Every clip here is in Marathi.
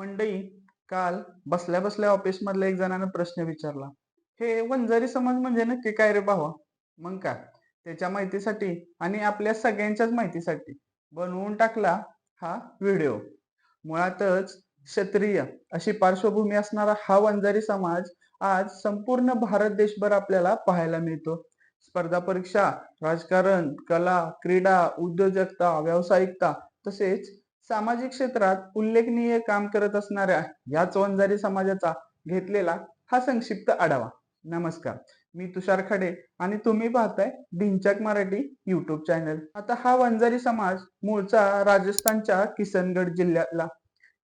मंडई काल बसल्या बसल्या ऑफिस मधल्या एक जणानं प्रश्न विचारला. हे वंजारी समाज म्हणजे नक्की काय रे भावा? मग काय? त्याच्या माहितीसाठी आणि आपल्या सगळ्यांच्याच माहितीसाठी बनवून टाकला हा व्हिडिओ मुळातच क्षत्रिय अशी पार्श्वभूमी असणारा हा वंजारी समाज आज संपूर्ण भारत देशभर आपल्याला पाहायला मिळतो. स्पर्धा परीक्षा राजकारण कला क्रीडा उद्योजकता व्यावसायिकता तसेच सामाजिक क्षेत्रात उल्लेखनीय काम करत असणाऱ्या या वंजारी समाजाचा घेतलेला हा संक्षिप्त आढावा. नमस्कार. मी तुषार खडे आणि तुम्ही पाहताय ढिंचक मराठी युट्यूब चॅनल आता हा वंजारी समाज मूळचा राजस्थानच्या किसनगड जिल्ह्यातला.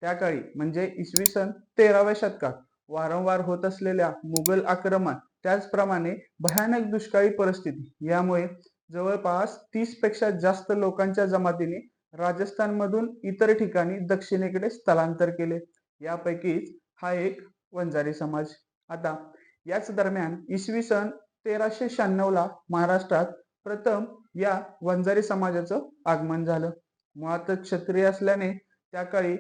त्या काळी म्हणजे इसवी सन तेराव्या शतकात वारंवार होत असलेल्या मुघल आक्रमण त्याचप्रमाणे भयानक दुष्काळी परिस्थिती यामुळे जवळपास तीसपेक्षा जास्त लोकांच्या जमातीने राजस्थानमधून इतर ठिकाणी दक्षिणेकडे स्थलांतर केले. यापैकीच हा एक वंजारी समाज. आता याच दरम्यान इसवी सन तेराशे शहाण्णव ला महाराष्ट्रात प्रथम या वंजारी समाजाचं आगमन झालं. मुळात क्षत्रिय असल्याने त्या काळी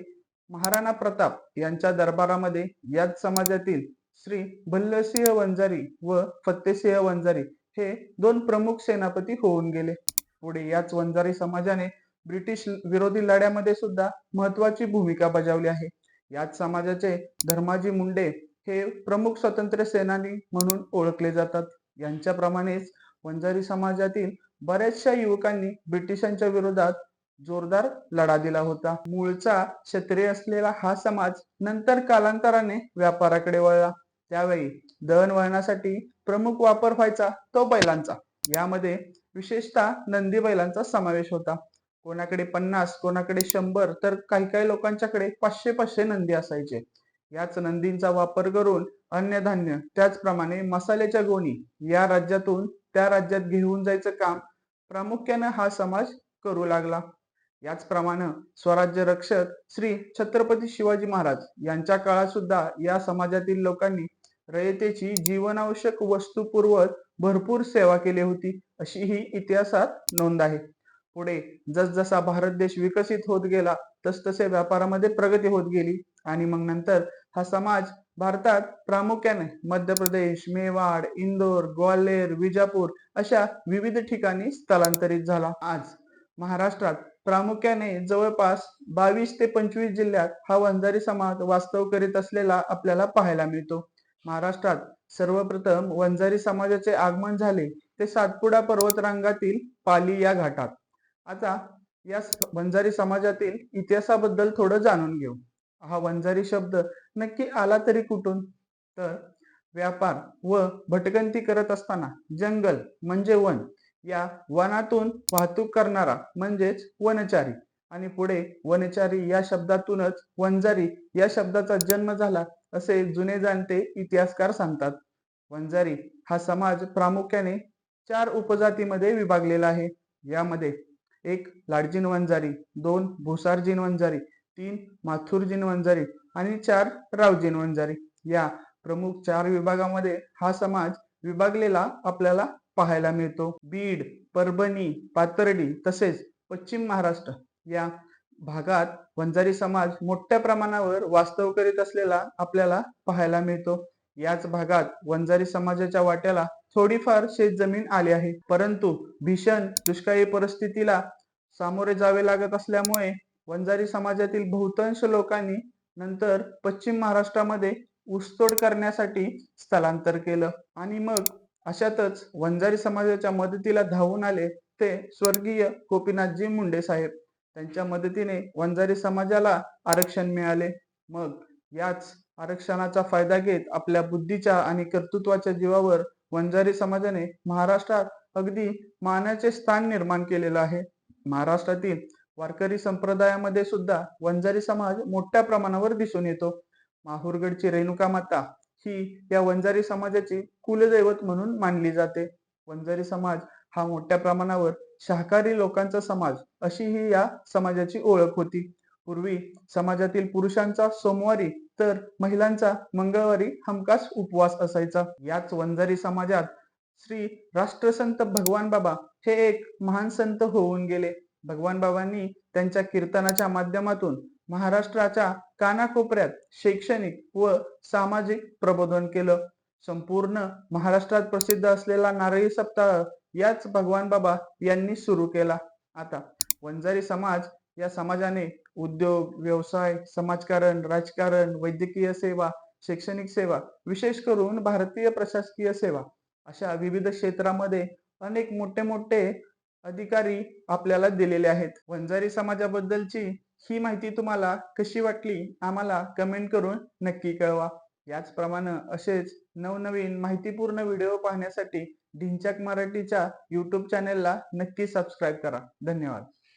महाराणा प्रताप यांच्या दरबारामध्ये याच समाजातील श्री भल्लसिंह वंजारी व फत्तेसिंह वंजारी हे दोन प्रमुख सेनापती होऊन गेले. पुढे याच वंजारी समाजाने ब्रिटिश विरोधी लढ्यामध्ये सुद्धा महत्वाची भूमिका बजावली आहे. याच समाजाचे धर्माजी मुंडे हे प्रमुख स्वतंत्र सेनानी म्हणून ओळखले जातात. यांच्याप्रमाणेच वंजारी समाजातील बऱ्याचशा युवकांनी ब्रिटिशांच्या विरोधात जोरदार लढा दिला होता. मूळचा क्षत्रिय असलेला हा समाज नंतर कालांतराने व्यापाराकडे वळला. त्यावेळी दळणवळणासाठी प्रमुख वापर व्हायचा तो बैलांचा. यामध्ये विशेषतः नंदी बैलांचा समावेश होता. कोणाकडे पन्नास कोणाकडे शंभर तर काही काही लोकांच्याकडे पाचशे पाचशे नंदी असायचे. याच नंदींचा वापर करून अन्नधान्य त्याचप्रमाणे मसाल्याच्या गोणी या राज्यातून त्या राज्यात घेऊन जायचं काम प्रामुख्यानं हा समाज करू लागला. याचप्रमाणे स्वराज्य रक्षक श्री छत्रपती शिवाजी महाराज यांच्या काळात सुद्धा या समाजातील लोकांनी रयतेची जीवनावश्यक वस्तू पुरवत भरपूर सेवा केली होती अशी ही इतिहासात नोंद आहे. पुढे जसजसा भारत देश विकसित होत गेला तसतसे व्यापारामध्ये प्रगती होत गेली. आणि मग नंतर हा समाज भारतात प्रामुख्याने मध्य प्रदेश मेवाड इंदोर ग्वाल्हेर विजापूर अशा विविध ठिकाणी स्थलांतरित झाला. आज महाराष्ट्रात प्रामुख्याने जवळपास बावीस ते पंचवीस जिल्ह्यात हा वंजारी समाज वास्तव करीत असलेला आपल्याला पाहायला मिळतो. महाराष्ट्रात सर्वप्रथम वंजारी समाजाचे आगमन झाले ते सातपुडा पर्वतरांगातील पाली या घाटात. आता या वंजारी समाजातील इतिहासाबद्दल थोडं जाणून घेऊ. हा वंजारी शब्द नक्की आला तरी कुठून? तर व्यापार व भटकंती करत असताना जंगल म्हणजे वन. या वनातून वाहतूक करणारा म्हणजेच वनचारी. आणि पुढे वनचारी या शब्दातूनच वंजारी या शब्दाचा जन्म झाला असे जुने जाणते इतिहासकार सांगतात. वंजारी हा समाज प्रामुख्याने चार उपजातीमध्ये विभागलेला आहे. यामध्ये एक लाडजीन वंजारी दोन भुसारजीन वंजारी तीन माथुरजीन वंजारी आणि चार रावजीन वंजारी. या प्रमुख चार विभागामध्ये हा समाज विभागलेला आपल्याला पाहायला मिळतो. बीड परभणी पाथर्डी तसेच पश्चिम महाराष्ट्र या भागात वंजारी समाज मोठ्या प्रमाणावर वास्तव करीत असलेला आपल्याला पाहायला मिळतो. याच भागात वंजारी समाजाच्या वाट्याला थोडीफार शेत जमीन आली आहे. परंतु भीषण दुष्काळी परिस्थितीला सामोरे जावे लागत असल्यामुळे वंजारी समाजातील बहुतांश लोकांनी नंतर पश्चिम महाराष्ट्रामध्ये ऊसतोड करण्यासाठी स्थलांतर केलं. आणि मग अशातच वंजारी समाजाच्या मदतीला धावून आले ते स्वर्गीय गोपीनाथजी मुंडे साहेब. त्यांच्या मदतीने वंजारी समाजाला आरक्षण मिळाले. मग याच आरक्षणाचा फायदा घेत आपल्या बुद्धीच्या आणि कर्तृत्वाच्या जीवावर वंजारी समाजाने महाराष्ट्रात अगदी मानाचे स्थान निर्माण केलेलं आहे. महाराष्ट्रातील वारकरी संप्रदायामध्ये सुद्धा वंजारी समाज मोठ्या प्रमाणावर दिसून येतो. माहूरगडची रेणुका माता ही या वंजारी समाजाची कुलदैवत म्हणून मानली जाते. वंजारी समाज हा मोठ्या प्रमाणावर शाकाहारी लोकांचा समाज अशी ही या समाजाची ओळख होती. पूर्वी समाजातील पुरुषांचा सोमवारी तर महिलांचा मंगळवारी हमखास उपवास असायचा. याच वंजारी समाजात श्री राष्ट्रसंत भगवान बाबा हे एक महान संत होऊन गेले. भगवान बाबांनी त्यांच्या कीर्तनाच्या माध्यमातून महाराष्ट्राच्या कानाकोपऱ्यात शैक्षणिक व सामाजिक प्रबोधन केलं. संपूर्ण महाराष्ट्रात प्रसिद्ध असलेला नारळी सप्ताह याच भगवान बाबा यांनी सुरू केला. आता वंजारी समाज या समाजाने उद्योग व्यवसाय समाजकारण राजकारण वैद्यकीय सेवा शैक्षणिक सेवा विशेष करून भारतीय प्रशासकीय सेवा अशा विविध क्षेत्रामध्ये अनेक मोठे मोठे अधिकारी आपल्याला दिलेले आहेत. वंजारी समाजाबद्दलची ही माहिती तुम्हाला कशी वाटली आम्हाला कमेंट करून नक्की कळवा. याचप्रमाणे असेच नवनवीन माहितीपूर्ण व्हिडिओ पाहण्यासाठी ढिंचाक मराठीच्या यूट्यूब चॅनेलला नक्की सबस्क्राईब करा. धन्यवाद.